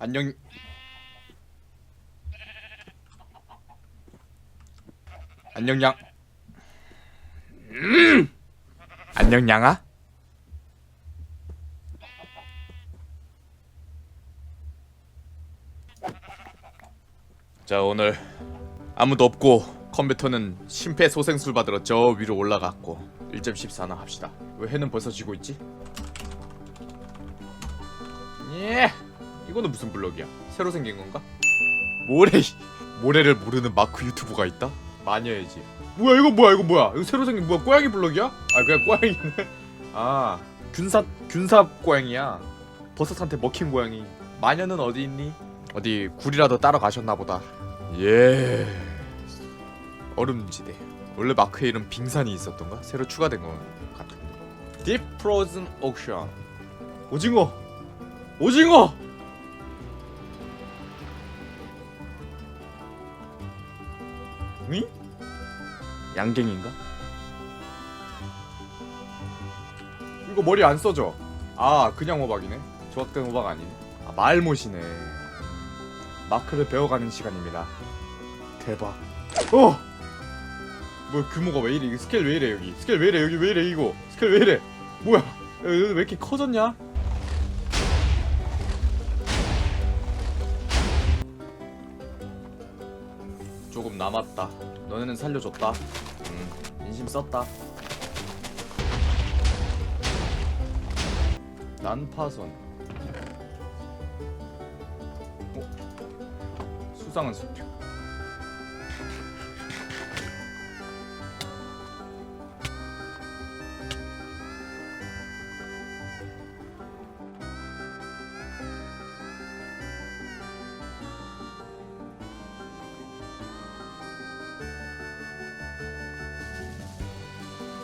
안녕. 안녕 양. 음! 안녕 양아. 자 오늘 아무도 없고 컴퓨터는 심폐소생술 받으러 저 위로 올라갔고 1.14나 합시다. 왜 해는 벌써 지고 있지? 예. 이거는 무슨 블럭이야? 새로 생긴 건가? 모래 모래를 모르는 마크 유튜브가 있다? 마녀야지. 뭐야 이거 뭐야 이거 뭐야? 이거 새로 생긴 뭐야 고양이 블럭이야? 아 그냥 고양이네. 아 균삽 균삽 고양이야. 버섯한테 먹힌 고양이. 마녀는 어디 있니? 어디 굴이라도 따러 가셨나 보다. 예. 얼음지대. 원래 마크의 이름 빙산이 있었던가? 새로 추가된 거 같은데. Frozen Ocean. 오징어. 오징어. 응? 양갱인가? 이거 머리 안 써져. 아 그냥 호박이네. 조각된 호박 아니네. 아 말못이네. 마크를 배워가는 시간입니다. 대박. 어! 뭐 규모가 왜 이래? 스케일 왜 이래 여기? 스케일 왜 이래 여기 왜 이래 이거? 스케일 왜 이래? 뭐야? 왜 이렇게 커졌냐? 조금 남았다. 너네는 살려줬다. 음, 인심 썼다. 난파선. 어? 수상한 수표.